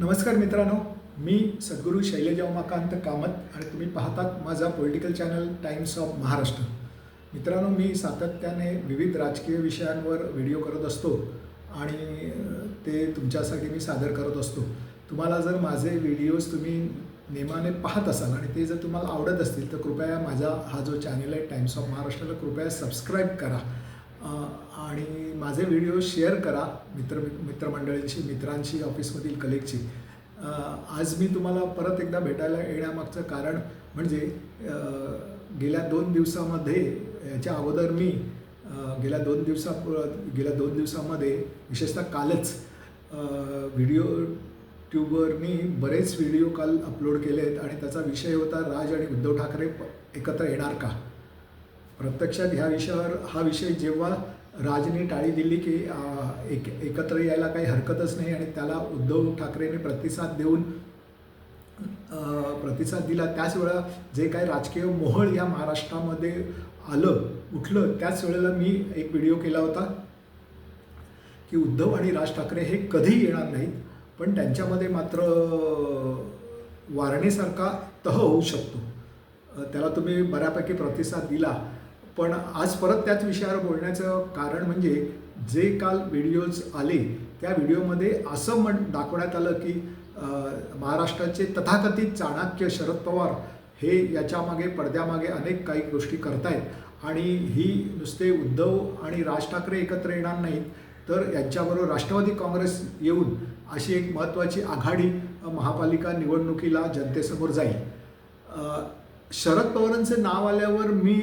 नमस्कार मित्रांनो मी सद्गुरू शैलजा उमाकांत कामत आणि तुम्ही पाहतात माझा political channel Times of Maharashtra मित्रांनो मी सातत्याने विविध राजकीय विषयांवर व्हिडिओ करत असतो आणि ते तुमच्यासाठी मी सादर करत असतो. तुम्हाला जर माझे व्हिडिओज तुम्ही नेमाने पाहत असाल आणि ते जर तुम्हाला आवडत असतील तर कृपया माझा हा जो चॅनल आहे टाइम्स ऑफ महाराष्ट्राला कृपया सबस्क्राईब करा. आणि माझे व्हिडिओ शेअर करा मित्र मित्रमंडळींशी मित्रांशी ऑफिसमधील कलिगची आज मी तुम्हाला परत एकदा भेटायला येण्यामागचं कारण म्हणजे गेल्या दोन दिवसामध्ये याच्या अगोदर मी गेल्या दोन दिवसा गेल्या दोन दिवसामध्ये विशेषतः कालच व्हिडिओ ट्यूबवर मी बरेच व्हिडिओ काल अपलोड केले आहेत आणि त्याचा विषय होता राज आणि उद्धव ठाकरे एकत्र येणार का? प्रत्यक्षात ह्या विषयावर हा विषय जेव्हा राजने टाळी दिली की एक एकत्र यायला काही हरकतच नाही आणि त्याला उद्धव ठाकरेने प्रतिसाद देऊन प्रतिसाद दिला त्याच वेळा जे काही राजकीय मोहळ या महाराष्ट्रामध्ये आलं उठलं त्याच वेळेला मी एक व्हिडिओ केला होता की उद्धव आणि राज ठाकरे हे कधी येणार नाहीत पण त्यांच्यामध्ये मात्र वारणेसारखा तह होऊ शकतो. त्याला तुम्ही बऱ्यापैकी प्रतिसाद दिला. पण आज परत त्याच विषयावर बोलण्याचं कारण म्हणजे जे काल व्हिडिओज आले त्या व्हिडिओमध्ये असं म्हण दाखवण्यात आलं की महाराष्ट्राचे तथाकथित चाणक्य शरद पवार हे याच्यामागे पडद्यामागे अनेक काही गोष्टी करतायत. आणि ही नुसते उद्धव आणि राज ठाकरे एकत्र येणार नाहीत तर यांच्याबरोबर राष्ट्रवादी काँग्रेस येऊन अशी एक महत्त्वाची आघाडी महापालिका निवडणुकीला जनतेसमोर जाईल. शरद पवारांचे नाव आल्यावर मी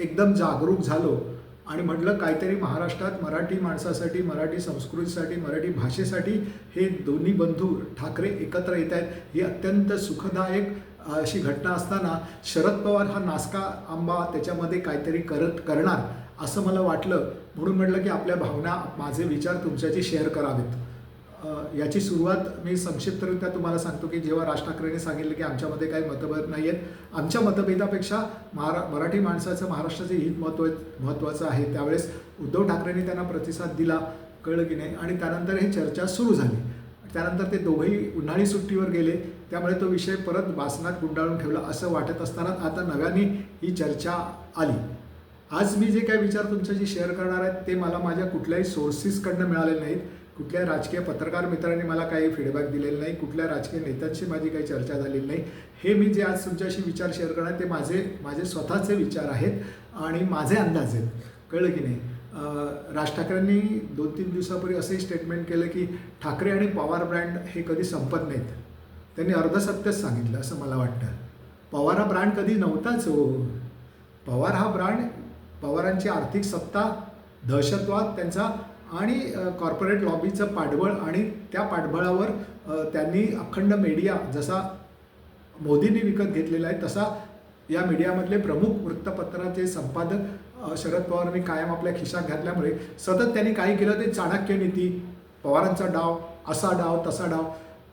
एकदम जागरूक झालो आणि म्हटलं काहीतरी महाराष्ट्रात मराठी माणसासाठी मराठी संस्कृतीसाठी मराठी भाषेसाठी हे दोन्ही बंधू ठाकरे एकत्र येत आहेत. ही अत्यंत सुखदायक अशी घटना असताना शरद पवार हा नासका आंबा त्याच्यामध्ये काहीतरी करत करणार असं मला वाटलं. म्हणून म्हटलं की आपल्या भावना माझे विचार तुमच्याशी शेअर करावेत. याची सुरुवात मी संक्षिप्तरित्या तुम्हाला सांगतो की जेव्हा राज ठाकरेंनी सांगितलं की आमच्यामध्ये काही मतभेद नाही आहेत आमच्या मतभेदापेक्षा महारा मराठी माणसाचं महाराष्ट्राचं हित महत्त्व महत्त्वाचं आहे. त्यावेळेस उद्धव ठाकरेंनी त्यांना प्रतिसाद दिला कळलं की नाही आणि त्यानंतर ही चर्चा सुरू झाली. त्यानंतर ते दोघंही उन्हाळी सुट्टीवर गेले. त्यामुळे तो विषय परत वासनात गुंडाळून ठेवला असं वाटत असताना आता नव्याने ही चर्चा आली. आज मी जे काही विचार तुमच्याशी शेअर करणार आहेत ते मला माझ्या कुठल्याही सोर्सेसकडनं मिळाले नाहीत. कुठल्या राजकीय पत्रकार मित्रांनी मला काही फीडबॅक दिलेला नाही कुठल्या राजकीय नेत्यांशी माझी काही चर्चा झालेली नाही हे मी जे आज तुमच्याशी विचार शेअर करणार ते माझे माझे स्वतःचे विचार आहेत आणि माझे अंदाज आहेत. कळलं की नाही? राज ठाकरेंनी दोन तीन दिवसापूर्वी असंही स्टेटमेंट केलं की ठाकरे आणि पवार ब्रँड हे कधी संपत नाहीत. त्यांनी अर्धसत्यच सांगितलं असं मला वाटतं. पवार हा ब्रँड कधी नव्हताच हो. पवार हा ब्रँड पवारांची आर्थिक सत्ता दहशतवाद त्यांचा आणि कॉर्पोरेट लॉबीचं पाठबळ आणि त्या पाठबळावर त्यांनी अखंड मीडिया जसा मोदींनी विकत घेतलेला आहे तसा या मीडियामधले प्रमुख वृत्तपत्राचे संपादक शरद पवारांनी कायम आपल्या खिशात घातल्यामुळे सतत त्यांनी काही केलं ते चाणक्य नीती पवारांचा डाव असा डाव तसा डाव.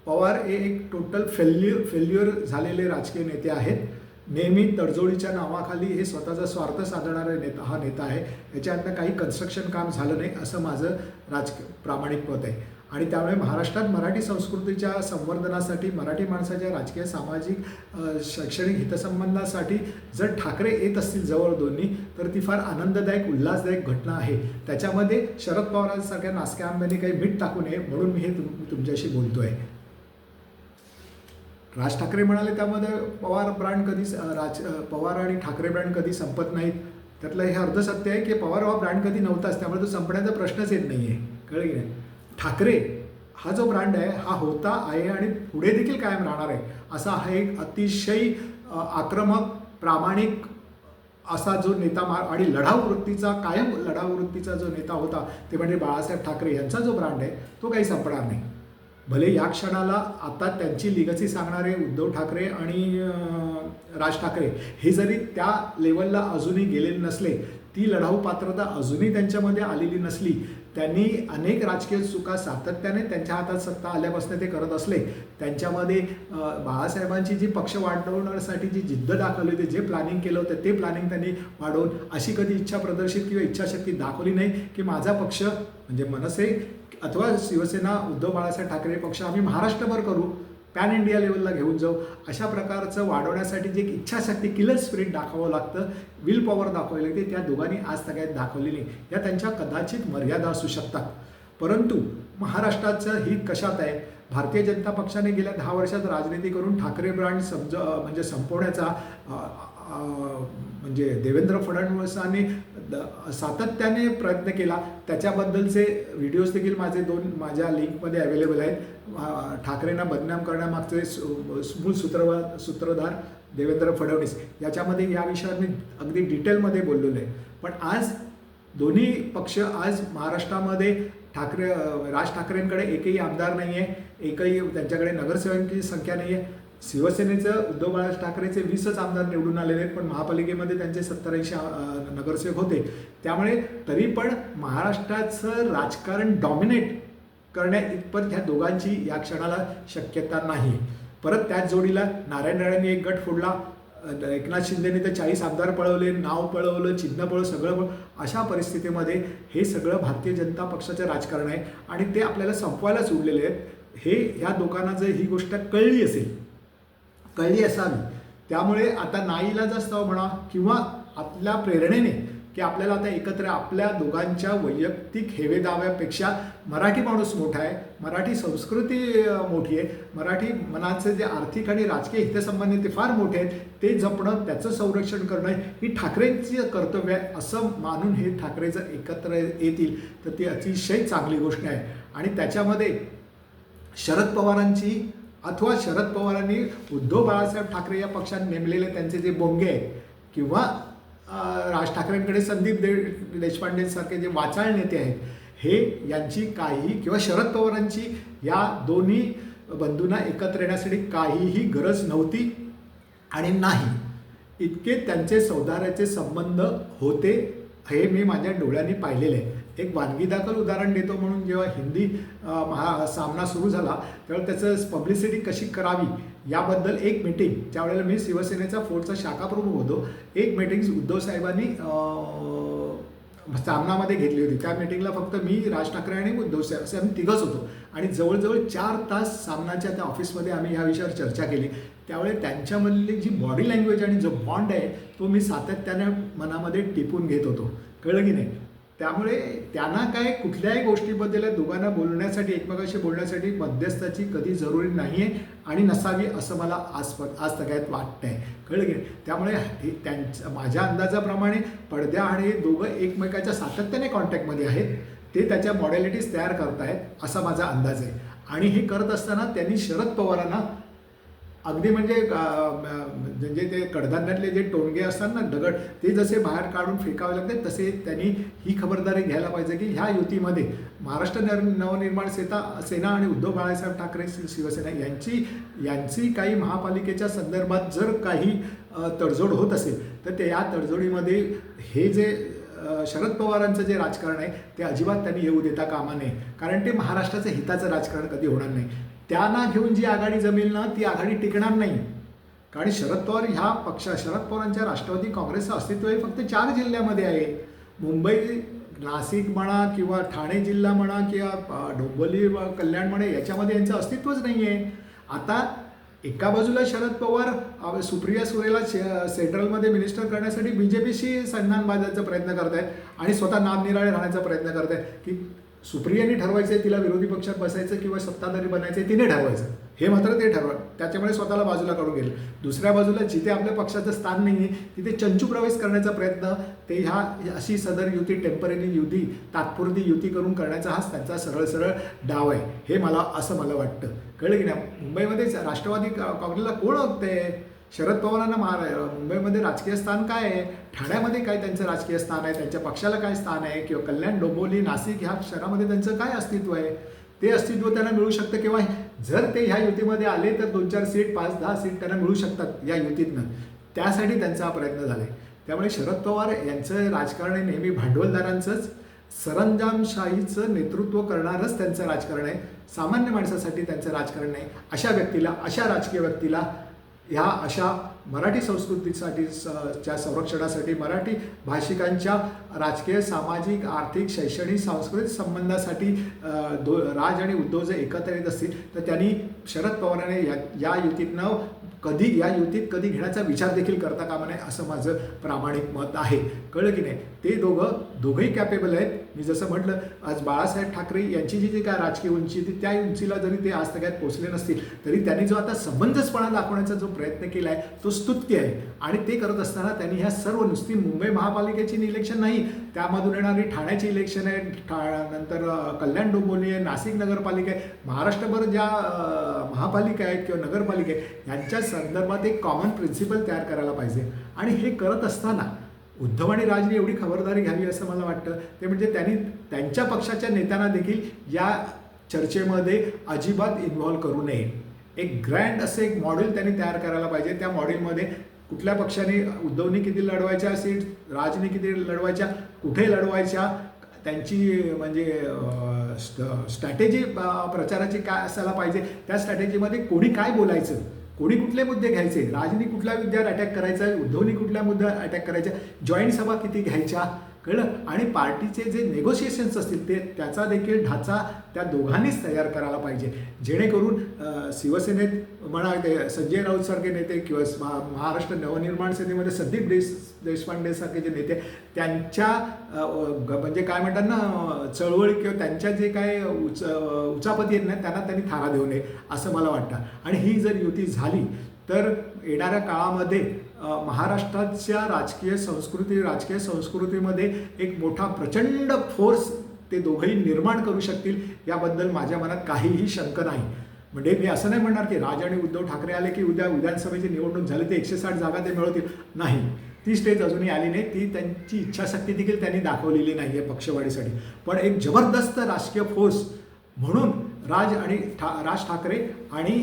पवार हे एक टोटल फेल्यु फेल्युअर झालेले राजकीय नेते आहेत. नेहमी तडजोडीच्या नावाखाली हे स्वतःचा स्वार्थ साधणारा नेता हा नेता आहे. याच्यातनं काही कन्स्ट्रक्शन काम झालं नाही असं माझं राज प्रामाणिक मत आहे. आणि त्यामुळे महाराष्ट्रात मराठी संस्कृतीच्या संवर्धनासाठी मराठी माणसाच्या राजकीय सामाजिक शैक्षणिक हितसंबंधासाठी जर ठाकरे येत असतील जवळ दोन्ही तर ती फार आनंददायक उल्हासदायक घटना आहे. त्याच्यामध्ये शरद पवारांसारख्या नासक्या आंब्याने काही मीठ टाकू नये म्हणून मी हे तुम तुमच्याशी बोलतो आहे राज ठाकरे म्हणाले त्यामध्ये पवार ब्रँड कधी राज पवार आणि ठाकरे ब्रँड कधी संपत नाहीत. त्यातलं हे अर्धसत्य आहे की पवार हा ब्रँड कधी नव्हताच त्यामुळे तो संपण्याचा प्रश्नच येत नाही आहे कळलं की नाही? ठाकरे हा जो ब्रँड आहे हा होता आहे आणि पुढे देखील कायम राहणार आहे असा हा एक अतिशय आक्रमक प्रामाणिक असा जो नेता मा आणि लढाऊ वृत्तीचा कायम लढाऊ वृत्तीचा जो नेता होता ते म्हणजे बाळासाहेब ठाकरे यांचा जो ब्रँड आहे तो काही संपणार नाही. भले या क्षणाला आता त्यांची लिगसी सांगणारे उद्धव ठाकरे आणि राज ठाकरे हे जरी त्या लेवलला अजूनही गेलेले नसले ती लढाऊ पात्रता अजूनही त्यांच्यामध्ये आलेली नसली त्यांनी अनेक राजकीय चुका सातत्याने त्यांच्या हातात सत्ता आल्यापासून ते करत असले त्यांच्यामध्ये बाळासाहेबांची जी पक्ष वाढवण्यासाठी जी जिद्द दाखवली होती जे प्लॅनिंग केलं होतं ते प्लॅनिंग त्यांनी वाढवून अशी कधी इच्छा प्रदर्शित किंवा इच्छाशक्ती दाखवली नाही की माझा पक्ष म्हणजे मनसे अथवा शिवसेना उद्धव बाळासाहेब ठाकरे पक्ष आम्ही महाराष्ट्रभर करू. पॅन इंडिया लेवलला घेऊन जाऊ. अशा प्रकारचं वाढवण्यासाठी जे एक इच्छाशक्ती किलर स्पिरिट दाखवावं लागतं विल पॉवर दाखवावी लागते त्या दोघांनी आज सगळ्यात दाखवलेली नाही. या त्यांच्या कदाचित मर्यादा असू शकतात. परंतु महाराष्ट्राचं हित कशात आहे? भारतीय जनता पक्षाने गेल्या दहा वर्षात राजनीती करून ठाकरे ब्रँड समज म्हणजे संपवण्याचा म्हणजे देवेंद्र फडणवीसांनी सातत्याने प्रयत्न केला. त्याच्याबद्दलचे व्हिडिओज देखील माझे दोन माझ्या लिंकमध्ये अवेलेबल आहेत. ठाकरेंना बदनाम करण्यामागचे मूळ सूत्रवा सूत्रधार देवेंद्र फडणवीस. याच्यामध्ये या विषयावर मी अगदी डिटेलमध्ये बोललेलो आहे. पण आज दोन्ही पक्ष आज महाराष्ट्रामध्ये ठाकरे राज ठाकरेंकडे एकही आमदार नाही आहे एकही त्यांच्याकडे नगरसेवकांची संख्या नाही आहे शिवसेनेचं उद्धव बाळासाहेब ठाकरेचे वीसच आमदार निवडून आलेले आहेत पण महापालिकेमध्ये त्यांचे सत्तरऐंशी नगरसेवक होते. त्यामुळे तरी पण महाराष्ट्राचं राजकारण डॉमिनेट करण्या इतपत ह्या दोघांची या क्षणाला शक्यता नाही. परत त्याच जोडीला नारायण राणेंनी एक गट फोडला. एकनाथ शिंदेने तर चाळीस आमदार पळवले नाव पळवलं चिन्ह पळवलं सगळं पळ अशा परिस्थितीमध्ये हे सगळं भारतीय जनता पक्षाचं राजकारण आहे आणि ते आपल्याला संपवायलाच उडलेले आहेत. हे या दोघांना जर ही गोष्ट कळली असेल कळली असावी. त्यामुळे आता नाईलाज असताव म्हणा किंवा आपल्या प्रेरणेने की आपल्याला आता एकत्र आपल्या दोघांच्या वैयक्तिक हेवेदाव्यापेक्षा मराठी माणूस मोठा आहे मराठी संस्कृती मोठी आहे मराठी मनाचे जे आर्थिक आणि राजकीय हितसंबंध ते फार मोठे आहेत ते जपणं त्याचं संरक्षण करणं ही ठाकरेंचं कर्तव्य आहे असं मानून हे ठाकरे जर एकत्र येतील तर ती अतिशय चांगली गोष्ट आहे. आणि त्याच्यामध्ये शरद पवारांची अथवा शरद पवारांनी उद्धव बाळासाहेब ठाकरे या पक्षात नेमलेले त्यांचे जे बोंगे आहेत किंवा राज ठाकरेंकडे संदीप दे देशपांडेंसारखे जे वाचाळ नेते आहेत हे यांची काही किंवा शरद पवारांची या दोन्ही बंधूंना एकत्र येण्यासाठी काहीही गरज नव्हती आणि नाही. इतके त्यांचे सौदार्याचे संबंध होते. हे मी माझ्या डोळ्यांनी पाहिलेले आहे एक वानगीदाखल उदाहरण देतो म्हणून जेव्हा हिंदी महा सामना सुरू झाला तेव्हा त्याचं पब्लिसिटी कशी करावी याबद्दल एक मीटिंग त्यावेळेला मी शिवसेनेचा फोर्टचा शाखाप्रमुख होतो एक मीटिंग उद्धव साहेबांनी सामनामध्ये घेतली होती. त्या मीटिंगला फक्त मी राज ठाकरे आणि उद्धव साहेब असे आम्ही तिघच होतो. आणि जवळजवळ चार तास सामनाच्या त्या ऑफिसमध्ये आम्ही या विषयावर चर्चा केली. त्यामुळे त्यांच्यामधली जी बॉडी लँग्वेज आणि जो बॉन्ड आहे तो मी सातत्याने मनामध्ये टिपून घेत होतो. कळलं की नाही? त्यामुळे त्यांना काय कुठल्याही गोष्टीबद्दल दोघांना बोलण्यासाठी एकमेकाशी बोलण्यासाठी मध्यस्थाची कधी जरुरी नाही आहे आणि नसावी असं मला आज आज सगळ्यात वाटतं आहे कळलं की नाही? त्यामुळे हे त्यांच्या माझ्या अंदाजाप्रमाणे पडद्या आणि हे दोघं एकमेकाच्या सातत्याने कॉन्टॅक्टमध्ये आहेत. ते त्याच्या मॉडेलिटीज तयार करतायत असा माझा अंदाज आहे. आणि हे करत असताना त्यांनी शरद पवारांना अगदी म्हणजे म्हणजे ते कडधान्यातले जे टोणगे असतात ना दगड ते जसे बाहेर काढून फेकावे लागते तसे त्यांनी ही खबरदारी घ्यायला पाहिजे की ह्या युतीमध्ये महाराष्ट्र नर नवनिर्माण सेता सेना आणि उद्धव बाळासाहेब ठाकरे शिवसेना यांची यांची काही महापालिकेच्या संदर्भात जर काही तडजोड होत असेल तर ते या तडजोडीमध्ये हे जे शरद पवारांचं जे राजकारण आहे ते अजिबात त्यांनी येऊ देता कामा नये. कारण ते महाराष्ट्राचं हिताचं राजकारण कधी होणार नाही. त्यांना घेऊन जी आघाडी जमेल ना ती आघाडी टिकणार नाही. कारण शरद पवार ह्या पक्षा शरद पवारांच्या राष्ट्रवादी काँग्रेसचं अस्तित्व हे फक्त चार जिल्ह्यामध्ये आहे. मुंबई नाशिक म्हणा किंवा ठाणे जिल्हा म्हणा किंवा डोंबली डोंबिवली कल्याण म्हणा याच्यामध्ये यांचं अस्तित्वच नाही आहे आता एका बाजूला शरद पवार सुप्रिया सुरेला सेंट्रलमध्ये मिनिस्टर करण्यासाठी बी जे पीशी संधान बांधायचा प्रयत्न करत आहेत आणि स्वतः नामनिराळे राहण्याचा प्रयत्न करत आहेत की सुप्रियाने ठरवायचं आहे तिला विरोधी पक्षात बसायचं किंवा सत्ताधारी बनायचं आहे तिने ठरवायचं. हे मात्र ते ठरवा त्याच्यामुळे स्वतःला बाजूला काढून गेलं. दुसऱ्या बाजूला जिथे आपल्या पक्षाचं स्थान नाही आहे तिथे चंचू प्रवेश करण्याचा प्रयत्न ते ह्या अशी सदर युती टेंपररी युती तात्पुरती युती करून करण्याचा हाच त्यांचा सरळ सरळ डाव आहे. हे मला असं मला वाटतं. कळलं की नाही? मुंबईमध्येच राष्ट्रवादी काँग्रेसला कोण ओळखते शरद पवारांना महारा मुंबईमध्ये राजकीय स्थान काय आहे? ठाण्यामध्ये काय त्यांचं राजकीय स्थान आहे? त्यांच्या पक्षाला काय स्थान आहे? किंवा कल्याण डोंबोली नाशिक ह्या शहरामध्ये त्यांचं काय अस्तित्व आहे? ते अस्तित्व त्यांना मिळू शकतं किंवा जर ते ह्या युतीमध्ये आले तर दोन चार सीट पाच दहा सीट त्यांना मिळू शकतात या युतीतनं. त्यासाठी त्यांचा हा प्रयत्न झाला आहे त्यामुळे शरद पवार यांचं राजकारण हे नेहमी भांडवलदारांचंच सरंजामशाहीचं नेतृत्व करणारच त्यांचं राजकारण आहे. सामान्य माणसासाठी त्यांचं राजकारण नाही. अशा व्यक्तीला अशा राजकीय व्यक्तीला ह्या अशा मराठी संस्कृतीसाठी च्या संरक्षणासाठी मराठी भाषिकांच्या राजकीय सामाजिक आर्थिक शैक्षणिक सांस्कृतिक संबंधासाठी दो राज आणि उद्धव जर एकत्र येत असतील तर त्यांनी शरद पवारांनी या या युतीतनं कधी या युतीत कधी घेण्याचा विचार देखील करता कामा नये असं माझं प्रामाणिक मत आहे. कळलं की नाही? ते दोघं दोघंही कॅपेबल आहेत. मी जसं म्हटलं आज बाळासाहेब ठाकरे यांची जी जी काय राजकीय उंची होती त्या उंचीला जरी ते आज तग्यात पोहोचले नसतील तरी त्यांनी जो आता समंजसपणा दाखवण्याचा जो प्रयत्न केला आहे तो स्तुत्य आहे. आणि ते करत असताना त्यांनी ह्या सर्व नुसती मुंबई महापालिकेची इलेक्शन नाही त्यामधून येणारी ठाण्याची इलेक्शन आहे ठा नंतर कल्याण डोंबिवली आहे नाशिक नगरपालिका आहे. महाराष्ट्रभर ज्या महापालिका आहेत किंवा नगरपालिका आहेत यांच्या संदर्भात एक कॉमन प्रिन्सिपल तयार करायला पाहिजे. आणि हे करत असताना उद्धव आणि राजने एवढी खबरदारी घ्यावी असं मला वाटतं. ते म्हणजे त्यांनी त्यांच्या पक्षाच्या नेत्यांना देखील या चर्चेमध्ये अजिबात इन्व्हॉल्व करू नये. एक ग्रँड असं एक मॉडेल त्यांनी तयार करायला पाहिजे. त्या मॉडेलमध्ये कुठल्या पक्षाने उद्धवनी किती लढवायच्या सीट राजने किती लढवायच्या कुठे लढवायच्या त्यांची म्हणजे स्ट्रॅटेजी प्रचाराची काय असायला पाहिजे त्या स्ट्रॅटेजीमध्ये कोणी काय बोलायचं? कोणी कुठले मुद्दे घ्यायचे? राजनी कुठल्या मुद्द्यावर अटॅक करायचा? उद्धवनी कुठल्या मुद्द्यावर अटॅक करायचा? जॉईंट सभा किती घ्यायच्या? कळलं? आणि पार्टीचे जे नेगोशिएशन्स असतील ते त्याचा देखील ढाचा त्या दोघांनीच तयार करायला पाहिजे. जेणेकरून शिवसेनेत म्हणा ते संजय राऊत सारखे नेते किंवा महाराष्ट्र नवनिर्माण सेनेमध्ये संदीप देश देशपांडेसारखे जे नेते त्यांच्या ग- म्हणजे काय म्हणतात ना चळवळी किंवा त्यांच्या जे काय उच उचापती आहेत ना त्यांना त्यांनी थारा देऊ नये असं मला वाटतं. आणि ही जर युती झाली तर येणाऱ्या काळामध्ये महाराष्ट्राच्या राजकीय संस्कृती राजकीय संस्कृतीमध्ये एक मोठा प्रचंड फोर्स ते दोघंही निर्माण करू शकतील याबद्दल माझ्या मनात काहीही शंका नाही. म्हणजे मी असं नाही म्हणणार की राज आणि उद्धव ठाकरे आले की उद्या विधानसभेची निवडणूक झाली ते एकशे साठ जागा ते मिळवतील. नाही. ती स्टेज अजूनही आली नाही. ती त्यांची इच्छाशक्ती देखील त्यांनी दाखवलेली नाही आहे पक्षवाढीसाठी. पण एक जबरदस्त राजकीय फोर्स म्हणून राज आणि ठा राज ठाकरे आणि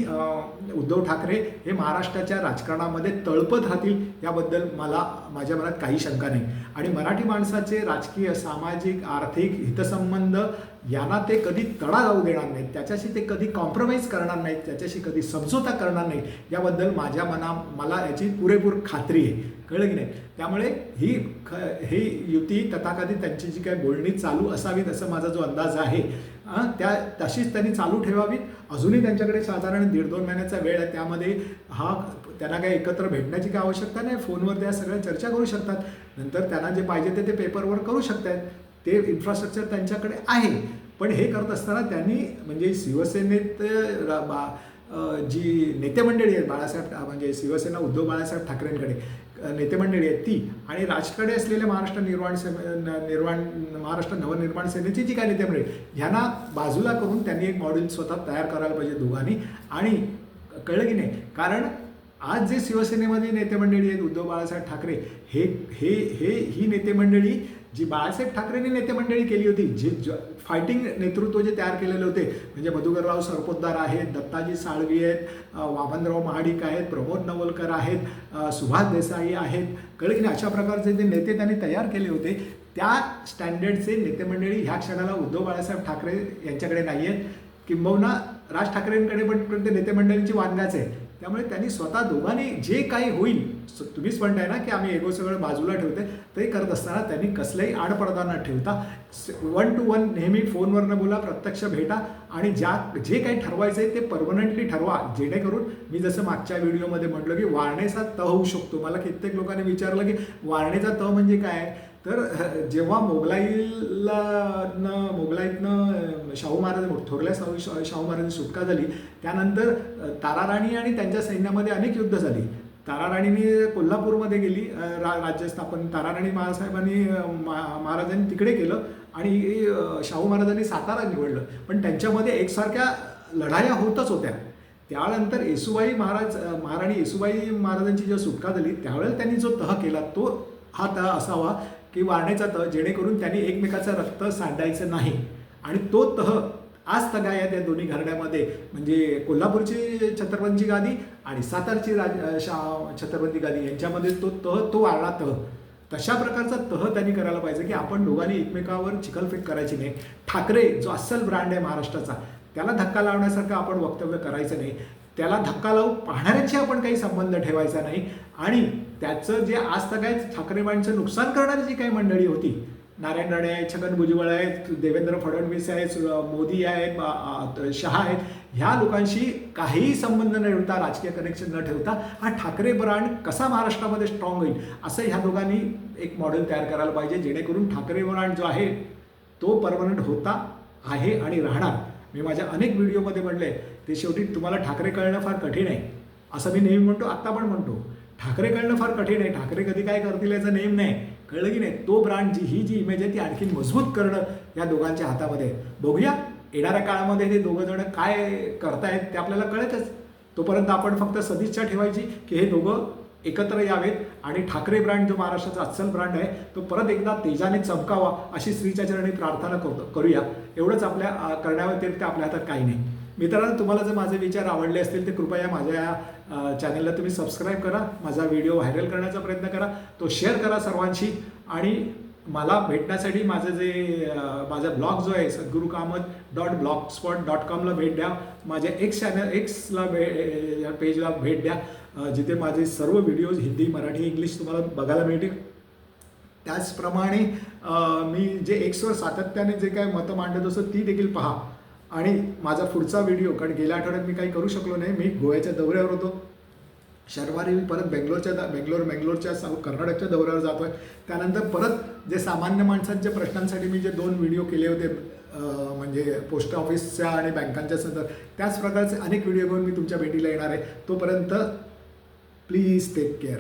उद्धव ठाकरे हे महाराष्ट्राच्या राजकारणामध्ये तळपत राहतील याबद्दल मला माझ्या मनात काही शंका नाही. आणि मराठी माणसाचे राजकीय सामाजिक आर्थिक हितसंबंध यांना ते कधी तडा जाऊ देणार नाहीत. त्याच्याशी ते कधी कॉम्प्रोमाइज करणार नाहीत. त्याच्याशी कधी समझोता करणार नाहीत. याबद्दल माझ्या मना मला याची पुरेपूर खात्री आहे. कळलं की नाही? त्यामुळे ही ख ही युती तथाकथित त्यांची जी काही बोलणी चालू असावीत असं माझा जो अंदाज आहे. त्या तशीच त्यांनी चालू ठेवावीत. अजूनही त्यांच्याकडे साधारण दीड दोन महिन्याचा वेळ आहे. त्यामध्ये हा त्यांना काही एकत्र भेटण्याची काही आवश्यकता नाही. फोनवर त्या सगळ्या चर्चा करू शकतात. नंतर त्यांना जे पाहिजे ते ते पेपरवर करू शकतात. ते इन्फ्रास्ट्रक्चर त्यांच्याकडे आहे. पण हे करत असताना त्यांनी म्हणजे शिवसेनेत बा जी नेते मंडळी आहेत बाळासाहेब म्हणजे शिवसेना उद्धव बाळासाहेब ठाकरेंकडे नेतेमंडळी आहेत ती. आणि राजकडे असलेले महाराष्ट्र निर्माण से निर्माण महाराष्ट्र नवनिर्माण सेनेची जी काय नेतेमंडळी ह्यांना बाजूला करून त्यांनी एक मॉडेल स्वतः तयार करायला पाहिजे दोघांनी. आणि कळलं की नाही? कारण आज जे शिवसेनेमध्ये नेतेमंडळी आहेत उद्धव बाळासाहेब ठाकरे हे हे हे ही नेतेमंडळी जी बाळासाहेब ठाकरेंनी नेतेमंडळी केली होती जे ज- फायटिंग नेतृत्व जे तयार केलेले होते म्हणजे मधुकरराव सरपोतदार आहेत दत्ताजी साळवी आहेत वामनराव महाडिक आहेत प्रमोद नवलकर आहेत सुभाष देसाई आहेत. कळलं की अशा प्रकारचे जे नेते त्यांनी तयार केले होते त्या स्टँडर्डचे नेतेमंडळी ह्या क्षणाला उद्धव बाळासाहेब ठाकरे यांच्याकडे नाही आहेत किंबहुना राज ठाकरेंकडे पण ते नेतेमंडळींची मंडळींची आहे? त्यामुळे त्यांनी स्वतः दोघांनी जे काही होईल तुम्हीच म्हणताय ना की आम्ही एगो सगळं बाजूला ठेवते ते करत असताना त्यांनी कसलंही आडपडदा न ठेवता वन टू वन नेहमी फोनवरनं बोला प्रत्यक्ष भेटा आणि ज्या जे काही ठरवायचं आहे ते परमनंटली ठरवा. जेणेकरून मी जसं मागच्या व्हिडिओमध्ये म्हटलं की वारणेचा त होऊ शकतो. मला कित्येक लोकांनी विचारलं की वारणेचा त म्हणजे काय? तर जेव्हा मोगलाईला मोगलाईतनं शाहू महाराज थोरल्या शाहू शाहू महाराजांची सुटका झाली त्यानंतर अह, ताराराणी आणि त्यांच्या सैन्यामध्ये अनेक युद्ध झाली. ताराराणीने कोल्हापूरमध्ये गेली रा राज्य स्थापन ताराराणी महासाहेबांनी अह, मा- महाराजांनी तिकडे केलं आणि शाहू महाराजांनी सातारा निवडलं. पण त्यांच्यामध्ये एकसारख्या लढाया होतच होत्या. त्यानंतर येसुबाई महाराज महाराणी येसुबाई महाराजांची जेव्हा सुटका झाली त्यावेळेला त्यांनी जो तह केला तो हा तह असावा. की वाढण्याचा तह जेणेकरून त्यांनी एकमेकाचं रक्त सांडायचं नाही. आणि तो तह आज तगायत या दोन्ही घराण्यामध्ये. म्हणजे कोल्हापूरची छत्रपतींची गादी आणि सातारची राज शा छत्रपती गादी. यांच्यामध्ये तो तह तो वाढला तह. तशा प्रकारचा तह त्यांनी करायला पाहिजे की आपण दोघांनी एकमेकावर चिखलफेक करायची नाही. ठाकरे जो अस्सल ब्रँड आहे महाराष्ट्राचा त्याला धक्का लावण्यासारखं आपण वक्तव्य करायचं नाही. त्याला धक्का लावू पाहणाऱ्याशी आपण काही संबंध ठेवायचा नाही. आणि त्याचं जे आज तर काय ठाकरेबांचं नुकसान करणारी जी काही मंडळी होती नारायण राणे आहेत छगन भुजबळ आहेत देवेंद्र फडणवीस आहेत मोदी आहेत शहा आहेत ह्या लोकांशी काहीही संबंध न ठेवता राजकीय कनेक्शन न ठेवता हा ठाकरे ब्रांड कसा महाराष्ट्रामध्ये स्ट्रॉंग होईल असं ह्या दोघांनी एक मॉडेल तयार करायला पाहिजे जेणेकरून ठाकरे ब्रांड जो आहे तो परमनंट होता आहे आणि राहणार. मी माझ्या अनेक व्हिडिओमध्ये म्हणले ते शेवटी तुम्हाला ठाकरे कळणं फार कठीण आहे असं मी नेहमी म्हणतो आत्ता पण म्हणतो. ठाकरे कळणं फार कठीण आहे. ठाकरे कधी काय करतील याचा नेम नाही. कळलं की नाही तो ब्रँड जी ही जी इमेज आहे ती आणखी मजबूत करणं या दोघांच्या हातामध्ये. आहे. बघूया येणाऱ्या काळामध्ये हे दोघं जण काय करतायत ते आपल्याला कळतच. तोपर्यंत आपण फक्त सदिच्छा ठेवायची की हे दोघं एकत्र यावेत आणि ठाकरे ब्रँड जो महाराष्ट्राचा अस्सल ब्रँड आहे तो परत एकदा तेजाने चमकावा अशी श्रीच्या चरणी प्रार्थना करतो करूया. एवढंच आपल्या करण्याव्यतिरिक्त आपल्या हातात काही नाही. मित्रांनो तुम्हाला जर माझे विचार आवडले असतील तर कृपया माझ्या या चॅनलला तुम्ही सबस्क्राईब करा माझा व्हिडिओ व्हायरल करण्याचा प्रयत्न करा तो शेअर करा सर्वांशी आणि मला भेटण्यासाठी माझं जे माझा ब्लॉग जो आहे Sadguru Kamat dot blogspot dot कॉमला भेट द्या. माझ्या एक्स चॅनल एक्सला भे या पेजला भेट द्या जिथे माझे सर्व व्हिडिओज हिंदी मराठी इंग्लिश तुम्हाला बघायला मिळतील. त्याचप्रमाणे मी जे एक्सवर सातत्याने जे काय मतं मांडत असतो ती देखील पहा. आणि माझा पुढचा व्हिडिओ कारण गेल्या आठवड्यात मी काही करू शकलो नाही मी गोव्याच्या दौऱ्यावर होतो. शनिवारी मी परत बेंगलोरच्या द- बेंगलोर बेंगलोरच्या साऊ कर्नाटकच्या दौऱ्यावर जातोय. त्यानंतर परत जे सामान्य माणसांच्या प्रश्नांसाठी मी जे दोन व्हिडिओ केले होते म्हणजे पोस्ट ऑफिसच्या आणि बँकांच्या संदर्भात त्याच प्रकारचे अनेक व्हिडिओ घेऊन मी तुमच्या भेटीला येणार आहे. तोपर्यंत प्लीज टेक केअर